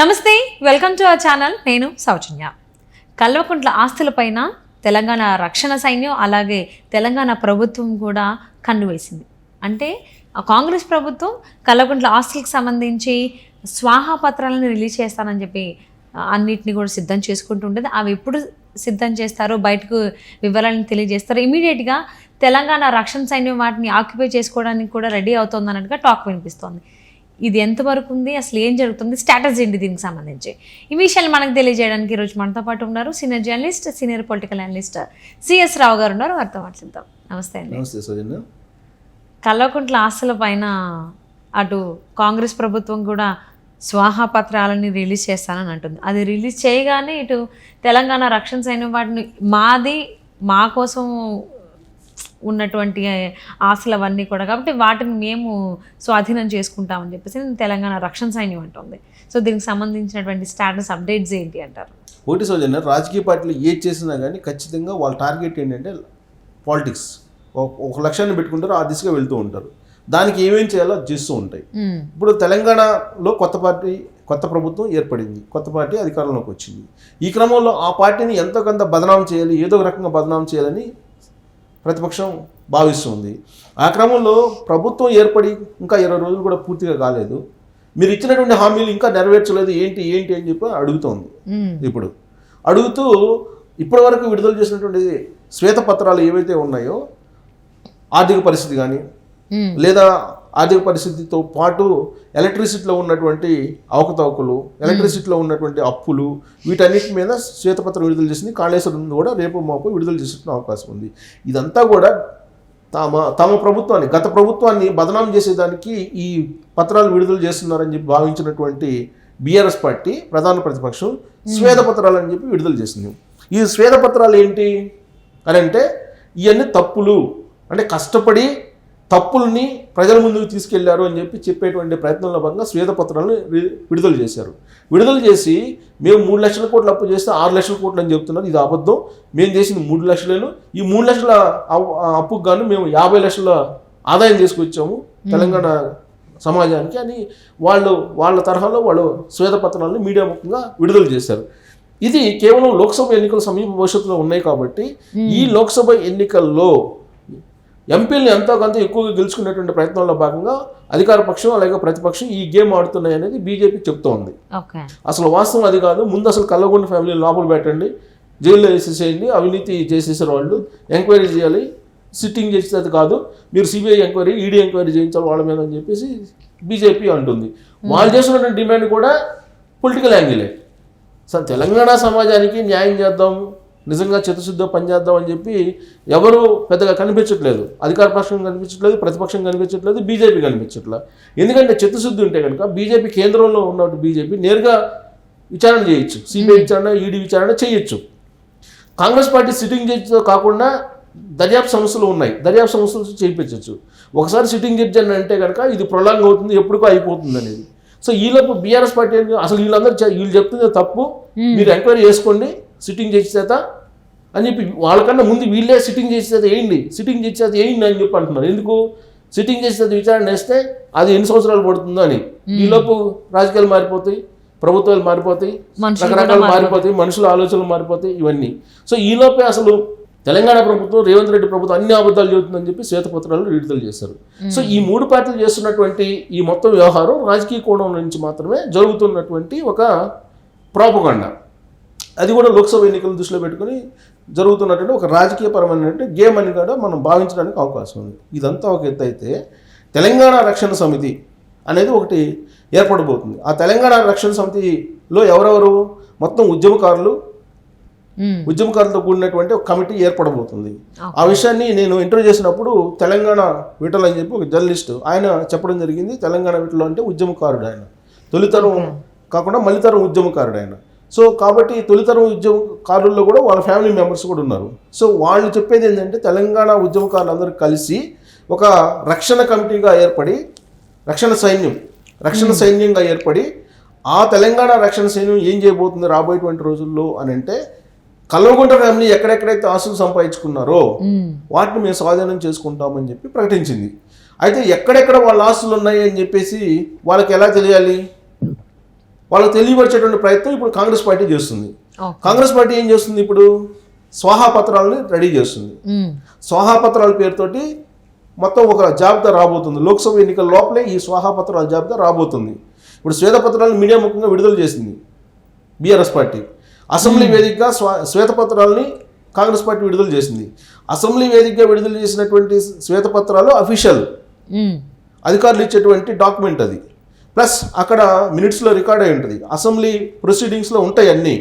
నమస్తే welcome to our channel. నేను సౌజన్య. కల్వకుంట్ల ఆస్తులపైన తెలంగాణ రక్షణ సైన్యం అలాగే తెలంగాణ ప్రభుత్వం కూడా కన్ను వేసింది. అంటే కాంగ్రెస్ ప్రభుత్వం కల్వకుంట్ల ఆస్తులకు సంబంధించి స్వాహా పత్రాలను రిలీజ్ చేస్తానని చెప్పి అన్నిటిని కూడా సిద్ధం చేసుకుంటుంటుంది. అవి ఎప్పుడు సిద్ధం చేస్తారో బయటకు వివరాలను తెలియజేస్తారు ఇమీడియట్గా తెలంగాణ రక్షణ సైన్యం వాటిని ఆక్యుపై చేసుకోవడానికి కూడా రెడీ అవుతుంది అన్నట్టుగా టాక్ వినిపిస్తోంది. ఇది ఎంతవరకు ఉంది? అసలు ఏం జరుగుతుంది? స్టేటస్ ఏంటి దీనికి సంబంధించి? ఈ విషయాలు మనకు తెలియజేయడానికి ఈరోజు మనతో పాటు ఉన్నారు senior journalist senior political analyst CS Rao గారు ఉన్నారు. వారితో మాట్లాడతాం నమస్తే అండి. నమస్తే కల్వకుంట్ల ఆస్తుల పైన అటు కాంగ్రెస్ ప్రభుత్వం కూడా స్వాహా పత్రాలని రిలీజ్ చేస్తానని అంటుంది. అది రిలీజ్ చేయగానే ఇటు తెలంగాణ రక్షణ సైన్యం వాటిని మాది మా కోసం ఉన్నటువంటి ఆస్తులు అవన్నీ కూడా. కాబట్టి వాటిని మేము స్వాధీనం చేసుకుంటామని చెప్పేసి తెలంగాణ రక్షణ సైన్యం అంటుంది. సో దీనికి సంబంధించినటువంటి స్టాటస్ అప్డేట్స్ ఏంటి అంటారు? ఒకటి సౌజన్య రాజకీయ పార్టీలు ఏది చేసినా కానీ ఖచ్చితంగా వాళ్ళ టార్గెట్ ఏంటంటే పాలిటిక్స్. ఒక లక్ష్యాన్ని పెట్టుకుంటారు ఆ దిశగా వెళ్తూ ఉంటారు. దానికి ఏమేం చేయాలో చేస్తూ ఉంటాయి. ఇప్పుడు తెలంగాణలో కొత్త పార్టీ కొత్త ప్రభుత్వం ఏర్పడింది. కొత్త పార్టీ అధికారంలోకి వచ్చింది. ఈ క్రమంలో ఆ పార్టీని ఎంతో కొంత బదనాం చేయాలి ఏదో ఒక రకంగా బదనాం చేయాలని ప్రతిపక్షం భావిస్తుంది ఆ క్రమంలో ప్రభుత్వం ఏర్పడి ఇంకా ఇరవై రోజులు కూడా పూర్తిగా కాలేదు మీరు ఇచ్చినటువంటి హామీలు ఇంకా నెరవేర్చలేదు ఏంటి ఏంటి అని చెప్పి అడుగుతోంది. ఇప్పుడు అడుగుతూ ఇప్పటివరకు విడుదల చేసినటువంటి శ్వేతపత్రాలు ఏవైతే ఉన్నాయో ఆర్థిక పరిస్థితి కానీ. లేదా ఆర్థిక పరిస్థితితో పాటు ఎలక్ట్రిసిటీలో ఉన్నటువంటి అవకతవకలు ఎలక్ట్రిసిటీలో ఉన్నటువంటి అప్పులు వీటన్నిటి మీద శ్వేతపత్రం విడుదల చేసింది కాళేశ్వరం కూడా రేపు మాపు విడుదల చేసే అవకాశం ఉంది. ఇదంతా కూడా తమ తమ ప్రభుత్వాన్ని గత ప్రభుత్వాన్ని బదనాం చేసేదానికి ఈ పత్రాలు విడుదల చేస్తున్నారని చెప్పి భావించినటువంటి బీఆర్ఎస్ పార్టీ ప్రధాన ప్రతిపక్షం శ్వేతపత్రాలు అని చెప్పి విడుదల చేసింది. ఈ శ్వేతపత్రాలు ఏంటి? అని అంటే ఇవన్నీ తప్పులు. అంటే కష్టపడి తప్పుల్ని ప్రజల ముందుకు తీసుకెళ్ళారు అని చెప్పి చెప్పేటువంటి ప్రయత్నంలో భాగంగా శ్వేతపత్రాలను విడుదల చేశారు. విడుదల చేసి మేము మూడు లక్షల కోట్లు అప్పు చేస్తే ఆరు లక్షల కోట్లు అని చెప్తున్నారు. ఇది అబద్ధం. మేము చేసింది మూడు లక్షలేను. ఈ మూడు లక్షల అప్పు- అప్పుకు గాను మేము యాభై లక్షల ఆదాయం తీసుకొచ్చాము తెలంగాణ సమాజానికి. అని వాళ్ళు వాళ్ళ తరహాలో వాళ్ళు శ్వేతపత్రాలను మీడియా ముఖంగా విడుదల చేశారు. ఇది కేవలం లోక్సభ ఎన్నికల సమీప భవిష్యత్తులో ఉన్నాయి కాబట్టి ఈ లోక్సభ ఎన్నికల్లో ఎంపీలను ఎంతో కొంత ఎక్కువగా గెలుచుకునేటువంటి ప్రయత్నంలో భాగంగా అధికార పక్షం అలాగే ప్రతిపక్షం ఈ గేమ్ ఆడుతున్నాయి అనేది బీజేపీ చెప్తోంది అసలు వాస్తవం అది కాదు. ముందు అసలు కల్లగొండ ఫ్యామిలీ లోపల పెట్టండి. జైల్లో వేసేసేయండి అవినీతి చేసేసారు వాళ్ళు. ఎంక్వైరీ చేయాలి. సిట్టింగ్ చేసేది కాదు. మీరు సిబిఐ ఎంక్వైరీ ఈడీ ఎంక్వైరీ చేయించాలి వాళ్ళ మీద అని చెప్పేసి బీజేపీ అంటుంది. వాళ్ళు చేస్తున్నటువంటి డిమాండ్ కూడా పొలిటికల్ యాంగిలే. సార్ తెలంగాణ సమాజానికి న్యాయం చేద్దాం. నిజంగా చిత్తశుద్ధితో పనిచేద్దాం అని చెప్పి ఎవరు పెద్దగా కనిపించట్లేదు. అధికార పక్షం కనిపించట్లేదు ప్రతిపక్షం కనిపించట్లేదు బీజేపీ కనిపించట్లేదు. ఎందుకంటే చిత్తశుద్ధి ఉంటే కనుక బీజేపీ కేంద్రంలో ఉన్నటువంటి బీజేపీ నేరుగా విచారణ చేయొచ్చు. సిబిఐ విచారణ ఈడీ విచారణ చేయొచ్చు. కాంగ్రెస్ పార్టీ సిట్టింగ్ జడ్జితో కాకుండా దర్యాప్తు సంస్థలు ఉన్నాయి. దర్యాప్తు సంస్థలు చేయించవచ్చు ఒకసారి సిట్టింగ్ జడ్జి అని అంటే కనుక ఇది ప్రొలాంగ్ అవుతుంది ఎప్పటికో అయిపోతుంది అనేది. సో ఈలోపు బీఆర్ఎస్ పార్టీ అసలు వీళ్ళందరూ వీళ్ళు చెప్తుంది తప్పు. మీరు ఎంక్వైరీ చేసుకోండి. సిట్టింగ్ జడ్జి చేత అని చెప్పి వాళ్ళకన్నా ముందు వీళ్ళే సిట్టింగ్ జడ్జి చేత వేయండి సిట్టింగ్ జడ్జి చేత వేయండి అని చెప్పి అంటున్నారు. ఎందుకు? సిట్టింగ్ జడ్జి చేత విచారణ వేస్తే అది ఎన్ని సంవత్సరాలు పడుతుందో అని. ఈలోపు రాజకీయాలు మారిపోతాయి ప్రభుత్వాలు మారిపోతాయి రకరకాలు మారిపోతాయి. మనుషుల ఆలోచనలు మారిపోతాయి ఇవన్నీ. సో ఈలోపే అసలు తెలంగాణ ప్రభుత్వం రేవంత్ రెడ్డి ప్రభుత్వం అన్ని అబద్ధాలు చెబుతుందని చెప్పి శ్వేతపత్రాలు విడుదల చేశారు. సో ఈ మూడు పార్టీలు చేస్తున్నటువంటి ఈ మొత్తం వ్యవహారం రాజకీయ కోణం నుంచి మాత్రమే జరుగుతున్నటువంటి ఒక ప్రాపగండ అది కూడా లోక్సభ ఎన్నికలను దృష్టిలో పెట్టుకొని జరుగుతున్నటువంటి ఒక రాజకీయపరమైనటువంటి గేమ్ అని కూడా మనం భావించడానికి అవకాశం ఉంది. ఇదంతా ఒక ఎత్తు అయితే తెలంగాణ రక్షణ సమితి అనేది ఒకటి ఏర్పడబోతుంది. ఆ తెలంగాణ రక్షణ సమితిలో ఎవరెవరు? మొత్తం ఉద్యమకారులు. ఉద్యమకారులతో కూడినటువంటి ఒక కమిటీ ఏర్పడబోతుంది. ఆ విషయాన్ని నేను ఇంటర్వ్యూ చేసినప్పుడు తెలంగాణ విటల్ అని చెప్పి ఒక జర్నలిస్ట్ ఆయన చెప్పడం జరిగింది. తెలంగాణ విటల్ అంటే ఉద్యమకారుడు ఆయన. తొలితరం కాకుండా మలితరం ఉద్యమకారుడు ఆయన. సో కాబట్టి తొలితరం ఉద్యమకారుల్లో కూడా వాళ్ళ ఫ్యామిలీ మెంబర్స్ కూడా ఉన్నారు. సో వాళ్ళు చెప్పేది ఏంటంటే తెలంగాణ ఉద్యమకారులందరూ కలిసి ఒక రక్షణ కమిటీగా ఏర్పడి రక్షణ సైన్యం రక్షణ సైన్యంగా ఏర్పడి ఆ తెలంగాణ రక్షణ సైన్యం ఏం చేయబోతుంది రాబోయేటువంటి రోజుల్లో అని అంటే కల్వకుంట ఫ్యామిలీ ఎక్కడెక్కడైతే ఆస్తులు సంపాదించుకున్నారో. వాటిని మేము స్వాధీనం చేసుకుంటామని చెప్పి ప్రకటించింది. అయితే ఎక్కడెక్కడ వాళ్ళ ఆస్తులు ఉన్నాయి అని చెప్పేసి వాళ్ళకి ఎలా తెలియాలి? వాళ్ళకి తెలియపరిచేటువంటి ప్రయత్నం ఇప్పుడు కాంగ్రెస్ పార్టీ చేస్తుంది. కాంగ్రెస్ పార్టీ ఏం చేస్తుంది ఇప్పుడు? స్వాహా పత్రాలని రెడీ చేస్తుంది. స్వాహా పత్రాల పేరుతోటి మొత్తం ఒక జాబితా రాబోతుంది. లోక్సభ ఎన్నికల లోపలే ఈ స్వాహా పత్రాల జాబితా రాబోతుంది. ఇప్పుడు శ్వేతపత్రాలను మీడియా ముఖంగా విడుదల చేసింది బీఆర్ఎస్ పార్టీ. అసెంబ్లీ వేదికగా స్వా శ్వేతపత్రాలని కాంగ్రెస్ పార్టీ విడుదల చేసింది. అసెంబ్లీ వేదికగా విడుదల చేసినటువంటి శ్వేతపత్రాలు అఫీషియల్. అధికారులు ఇచ్చేటువంటి డాక్యుమెంట్ అది. ప్లస్ అక్కడ మినిట్స్లో రికార్డ్ అయి ఉంటుంది. అసెంబ్లీ ప్రొసీడింగ్స్లో ఉంటాయి అన్నీ.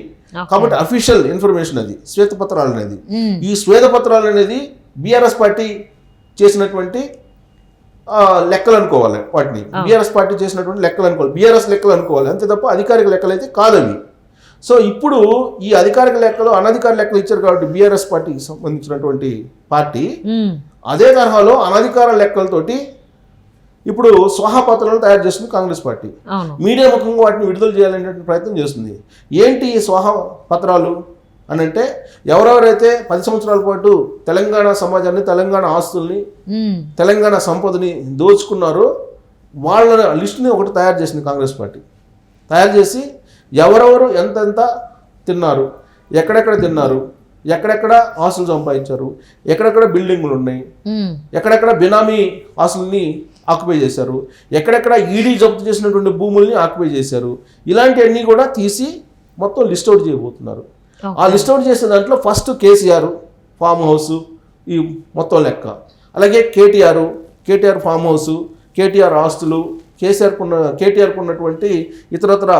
కాబట్టి అఫీషియల్ ఇన్ఫర్మేషన్ అది శ్వేతపత్రాలు అనేది. ఈ శ్వేతపత్రాలు అనేది బీఆర్ఎస్ పార్టీ చేసినటువంటి లెక్కలు అనుకోవాలి వాటిని. బీఆర్ఎస్ పార్టీ చేసినటువంటి లెక్కలు అనుకోవాలి. బీఆర్ఎస్ లెక్కలు అనుకోవాలి. అంతే తప్ప అధికారిక లెక్కలు అయితే కాదవి. సో ఇప్పుడు ఈ అధికారిక లెక్కలు అనధికారిక లెక్కలు ఇచ్చారు కాబట్టి బీఆర్ఎస్ పార్టీకి సంబంధించినటువంటి పార్టీ. అదే తరహాలో అనధికార లెక్కలతోటి ఇప్పుడు స్వాహా పత్రాలు తయారు చేస్తుంది కాంగ్రెస్ పార్టీ మీడియా ముఖంగా వాటిని విడుదల చేయాలనేటువంటి ప్రయత్నం చేస్తుంది ఏంటి ఈ స్వాహ పత్రాలు అని అంటే ఎవరెవరైతే పది సంవత్సరాల పాటు తెలంగాణ సమాజాన్ని తెలంగాణ ఆస్తుల్ని. తెలంగాణ సంపదని దోచుకున్నారో వాళ్ళ లిస్టుని ఒకటి తయారు చేసింది కాంగ్రెస్ పార్టీ తయారు చేసి ఎవరెవరు ఎంతెంత తిన్నారు ఎక్కడెక్కడ తిన్నారు ఎక్కడెక్కడ ఆస్తులు సంపాదించారు ఎక్కడెక్కడ బిల్డింగులు ఉన్నాయి. ఎక్కడెక్కడ బినామీ ఆస్తుల్ని ఆక్యుపై చేశారు. ఎక్కడెక్కడ ఈడీ జప్తు చేసినటువంటి భూముల్ని ఆక్యుపై చేశారు. ఇలాంటివన్నీ కూడా తీసి మొత్తం లిస్ట్ అవుట్ చేయబోతున్నారు. ఆ లిస్ట్ అవుట్ చేసే దాంట్లో ఫస్ట్ కేసీఆర్ ఫామ్ హౌస్ ఈ మొత్తం లెక్క. అలాగే KTR KTR farm house KTR ఆస్తులు కేసీఆర్కు ఉన్న కేటీఆర్కు ఉన్నటువంటి ఇతరత్ర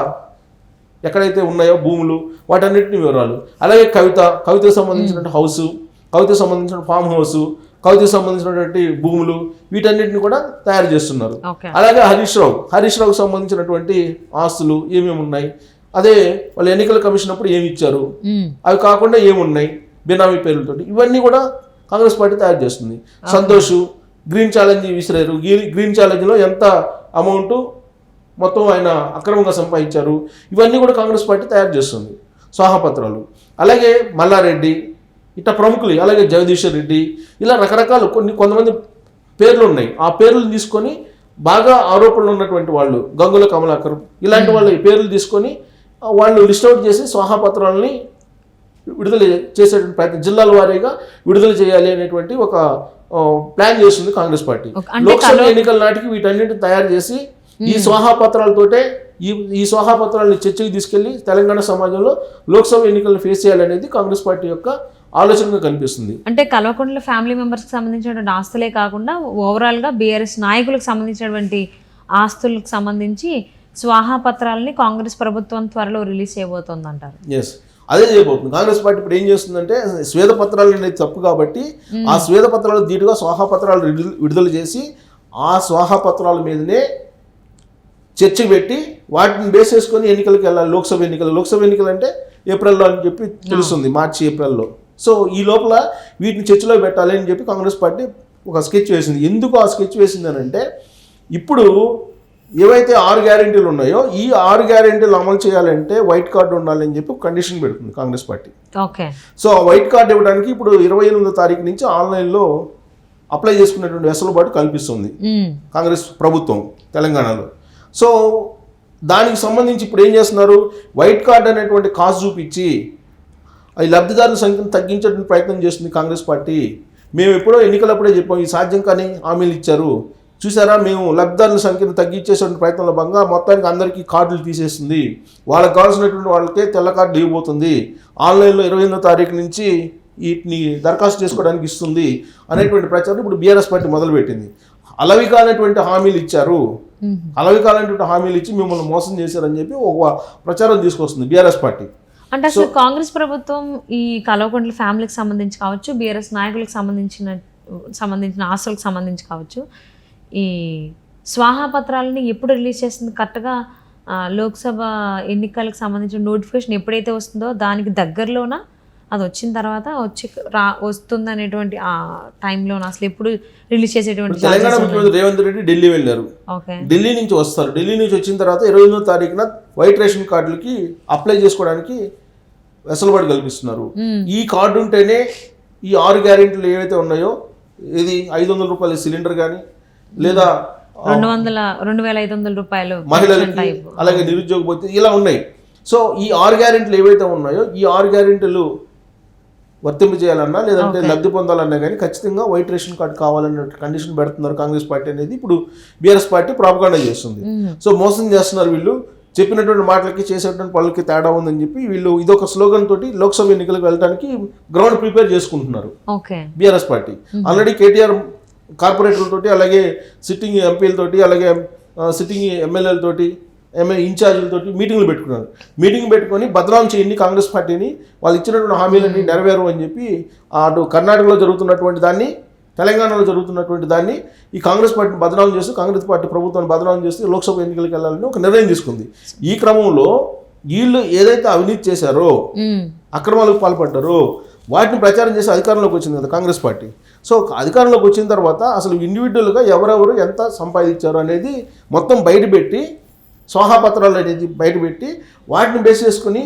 ఎక్కడైతే ఉన్నాయో భూములు వాటన్నిటిని వివరాలు. అలాగే కవిత కవితకు సంబంధించిన హౌస్ కవితకు సంబంధించిన ఫామ్ హౌస్ కవితకు సంబంధించినటువంటి భూములు వీటన్నిటిని కూడా తయారు చేస్తున్నారు. అలాగే హరీష్ రావు హరీష్ రావుకు సంబంధించినటువంటి ఆస్తులు ఏమేమి ఉన్నాయి? అదే వాళ్ళు ఎన్నికల కమిషన్ అప్పుడు ఏమి ఇచ్చారు. అవి కాకుండా ఏమున్నాయి? బినామీ పేర్లతో ఇవన్నీ కూడా కాంగ్రెస్ పార్టీ తయారు చేస్తుంది. సంతోష్ గ్రీన్ ఛాలెంజ్ విసిరారు. గ్రీ- గ్రీన్ ఛాలెంజ్లో ఎంత అమౌంట్ మొత్తం ఆయన అక్రమంగా సంపాదించారు? ఇవన్నీ కూడా కాంగ్రెస్ పార్టీ తయారు చేస్తుంది. స్వాహపత్రాలు. అలాగే మల్లారెడ్డి ఇట్లా ప్రముఖులు అలాగే జగదీశ్వర్ రెడ్డి ఇలా రకరకాలు కొన్ని కొంతమంది పేర్లు ఉన్నాయి. ఆ పేర్లు తీసుకొని బాగా ఆరోపణలు ఉన్నటువంటి వాళ్ళు గంగుల కమలాకర్ ఇలాంటి వాళ్ళ పేర్లు తీసుకొని వాళ్ళు లిస్ట్ అవుట్ చేసి స్వాహపత్రాలని విడుదల చేసేటువంటి ప్రయత్నం జిల్లాల వారీగా విడుదల చేయాలి అనేటువంటి ఒక ప్లాన్ చేస్తుంది కాంగ్రెస్ పార్టీ. లోక్సభ ఎన్నికల నాటికి వీటన్నిటిని తయారు చేసి ఈ స్వాహా పత్రాలతోటే ఈ ఈ స్వాహా పత్రాలని చర్చకి తీసుకెళ్ళి తెలంగాణ సమాజంలో లోక్సభ ఎన్నికలను ఫేస్ చేయాలనేది కాంగ్రెస్ పార్టీ యొక్క ఆలోచనగా కనిపిస్తుంది. అంటే కల్వకుంట్ల ఫ్యామిలీ మెంబర్స్కి సంబంధించినటువంటి ఆస్తులే కాకుండా ఓవరాల్గా బీఆర్ఎస్ నాయకులకు సంబంధించినటువంటి ఆస్తులకు సంబంధించి స్వాహా పత్రాలని కాంగ్రెస్ ప్రభుత్వం త్వరలో రిలీజ్ చేయబోతోంది అంటారు ఎస్ అదే చేయబోతుంది. కాంగ్రెస్ పార్టీ ఇప్పుడు ఏం చేస్తుందంటే స్వేద పత్రాలు అనేది తప్పు కాబట్టి ఆ స్వేద పత్రాలు ధీటుగా స్వాహా పత్రాలు విడుదల- విడుదల చేసి ఆ స్వాహా పత్రాల మీదనే చర్చ పెట్టి వాటిని బేస్ చేసుకొని ఎన్నికలకు వెళ్ళాలి. లోక్సభ ఎన్నికలు. లోక్సభ ఎన్నికలు అంటే ఏప్రిల్లో అని చెప్పి తెలుస్తుంది మార్చి ఏప్రిల్లో. సో ఈ లోపల వీటిని చర్చలో పెట్టాలి అని చెప్పి కాంగ్రెస్ పార్టీ ఒక స్కెచ్ వేసింది. ఎందుకు ఆ స్కెచ్ వేసింది అని అంటే ఇప్పుడు ఏవైతే ఆరు గ్యారెంటీలు ఉన్నాయో ఈ ఆరు గ్యారెంటీలు అమలు చేయాలంటే వైట్ కార్డు ఉండాలని చెప్పి కండిషన్ పెడుతుంది కాంగ్రెస్ పార్టీ. ఓకే. సో ఆ వైట్ కార్డు ఇవ్వడానికి ఇప్పుడు ఇరవై ఎనిమిదో తారీఖు నుంచి ఆన్లైన్లో అప్లై చేసుకునేటువంటి వెసులుబాటు కల్పిస్తుంది. కాంగ్రెస్ ప్రభుత్వం తెలంగాణలో. సో దానికి సంబంధించి ఇప్పుడు ఏం చేస్తున్నారు? వైట్ కార్డ్ అనేటువంటి కాజ్ చూపించి ఈ లబ్ధిదారుల సంఖ్యను తగ్గించడానికి ప్రయత్నం చేస్తుంది కాంగ్రెస్ పార్టీ. మేము ఎప్పుడో ఎన్నికలప్పుడే చెప్పాం ఈ సాధ్యం కానీ హామీలు ఇచ్చారు. చూసారా మేము లబ్ధిదారుల సంఖ్యను తగ్గించేసే ప్రయత్నంలో భాగంగా మొత్తానికి అందరికీ కార్డులు తీసేస్తుంది వాళ్ళకి కావాల్సినటువంటి వాళ్ళకే తెల్ల కార్డు ఇవ్వబోతుంది. ఆన్లైన్లో ఇరవై ఎనిమిదో తారీఖు నుంచి వీటిని దరఖాస్తు చేసుకోవడానికి ఇస్తుంది అనేటువంటి ప్రచారం ఇప్పుడు బీఆర్ఎస్ పార్టీ మొదలుపెట్టింది. అలవి కానటువంటి హామీలు ఇచ్చారు. అలవి కానటువంటి హామీలు ఇచ్చి మిమ్మల్ని మోసం చేశారని చెప్పి ఒక ప్రచారం తీసుకొస్తుంది బీఆర్ఎస్ పార్టీ. అంటే అసలు కాంగ్రెస్ ప్రభుత్వం ఈ కల్వకుంట్ల ఫ్యామిలీకి సంబంధించి కావచ్చు బీఆర్ఎస్ నాయకులకు సంబంధించిన సంబంధించిన ఆస్తులకు సంబంధించి కావచ్చు ఈ స్వాహా పత్రాలని ఎప్పుడు రిలీజ్ చేస్తుంది? కరెక్ట్గా లోక్సభ ఎన్నికలకు సంబంధించిన నోటిఫికేషన్ ఎప్పుడైతే వస్తుందో దానికి దగ్గరలోన? అది వచ్చిన తర్వాత వచ్చి రా వస్తుంది అనేటువంటి ఆ టైంలోన? అసలు ఎప్పుడు రిలీజ్ చేసేటువంటి తెలంగాణ ముఖ్యమంత్రి రేవంత్ రెడ్డి ఢిల్లీ వెళ్ళారు. ఓకే. ఢిల్లీ నుంచి వస్తారు. ఢిల్లీ నుంచి వచ్చిన తర్వాత ఇరవై ఎనిమిదో తారీఖున వైట్ రేషన్ కార్డులకి అప్లై చేసుకోవడానికి వెసులుబాటు కల్పిస్తున్నారు. ఈ కార్డు ఉంటేనే ఈ ఆరు గ్యారెంటీలు ఏవైతే ఉన్నాయో ఇది ఐదు వందల రూపాయల సిలిండర్ కానీ లేదా రెండు వందల రెండు వేల ఐదు వందల రూపాయలు మహిళలకి అలాగే నిరుద్యోగ భృతి ఇలా ఉన్నాయి. సో ఈ ఆరు గ్యారెంటీలు ఏవైతే ఉన్నాయో ఈ ఆరు గ్యారెంటీలు వర్తింపజేయాలన్నా లేదంటే లబ్ధి పొందాలన్నా కానీ ఖచ్చితంగా వైట్ రేషన్ కార్డు కావాలన్న కండిషన్ పెడుతున్నారు కాంగ్రెస్ పార్టీ అనేది. ఇప్పుడు బీఆర్ఎస్ పార్టీ ప్రాపగాండా చేస్తుంది. సో మోసం చేస్తున్నారు వీళ్ళు. చెప్పినటువంటి మాటలకి చేసేటువంటి పనులకి తేడా ఉందని చెప్పి వీళ్ళు ఇదొక స్లోగన్ తోటి లోక్సభ ఎన్నికలకు వెళ్ళడానికి గ్రౌండ్ ప్రిపేర్ చేసుకుంటున్నారు. BRS party. ఆల్రెడీ కేటీఆర్ కార్పొరేటర్లతోటి అలాగే సిట్టింగ్ ఎంపీలతోటి అలాగే సిట్టింగ్ ఎమ్మెల్యేలతోటి ఎంఏ ఇన్ఛార్జీలతోటి మీటింగ్లు పెట్టుకున్నారు. మీటింగ్ పెట్టుకొని బదనాం చేయండి కాంగ్రెస్ పార్టీని వాళ్ళు ఇచ్చినటువంటి హామీలన్నీ నెరవేరు అని చెప్పి అటు కర్ణాటకలో జరుగుతున్నటువంటి దాన్ని తెలంగాణలో జరుగుతున్నటువంటి దాన్ని ఈ కాంగ్రెస్ పార్టీని బదనాం చేస్తూ కాంగ్రెస్ పార్టీ ప్రభుత్వాన్ని బదనాం చేస్తూ లోక్సభ ఎన్నికలకు వెళ్ళాలని ఒక నిర్ణయం తీసుకుంది ఈ క్రమంలో వీళ్ళు ఏదైతే అవినీతి చేశారో. అక్రమాలకు పాల్పడ్డారు వాటిని ప్రచారం చేసి అధికారంలోకి వచ్చింది కదా కాంగ్రెస్ పార్టీ సో అధికారంలోకి వచ్చిన తర్వాత అసలు ఇండివిజువల్గా ఎవరెవరు ఎంత సంపాదించారు అనేది మొత్తం బయటపెట్టి స్వాహాపత్రాలు అనేది బయటపెట్టి వాటిని బేస్ చేసుకుని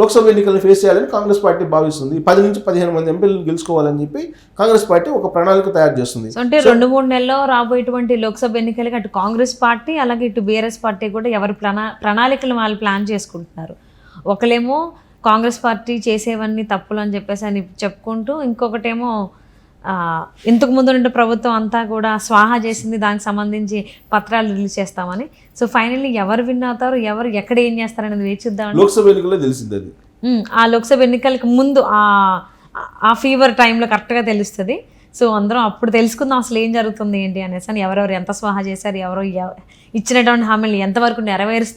లోక్సభ ఎన్నికలను ఫేస్ చేయాలని కాంగ్రెస్ పార్టీ భావిస్తుంది. పది నుంచి పదిహేను మంది ఎంపీలను గెలుచుకోవాలని చెప్పి కాంగ్రెస్ పార్టీ ఒక ప్రణాళిక తయారు చేస్తుంది. అంటే రెండు మూడు నెలల్లో రాబోయేటువంటి లోక్సభ ఎన్నికలకి అటు కాంగ్రెస్ పార్టీ అలాగే ఇటు బీఆర్ఎస్ పార్టీ కూడా ఎవరి ప్రణా ప్రణాళికలు వాళ్ళు ప్లాన్ చేసుకుంటున్నారు. ఒకలేమో కాంగ్రెస్ పార్టీ చేసేవన్నీ తప్పులు అని చెప్పేసి అని చెప్పుకుంటూ ఇంకొకటేమో ఇంతకు ముందు నుండి ప్రభుత్వం అంతా కూడా స్వాహా చేసింది దానికి సంబంధించి పత్రాలు రిలీజ్ చేస్తామని. సో ఫైనల్లీ ఎవరు విన్ అవుతారు ఎవరు ఎక్కడ ఏం చేస్తారనేది వేచి చూద్దామని లోక్సభ ఎన్నికల్లో తెలిసింది అది. ఆ లోక్సభ ఎన్నికలకు ముందు ఆ ఆ ఫీవర్ టైంలో కరెక్ట్గా తెలుస్తుంది. సో అందరం అప్పుడు తెలుసుకుందాం అసలు ఏం జరుగుతుంది ఏంటి అనేసి అని ఎవరెవరు ఎంత స్వాహా చేశారు ఎవరో ఎవ- ఇచ్చినటువంటి హామీలు ఎంతవరకు నెరవేరుస్తారు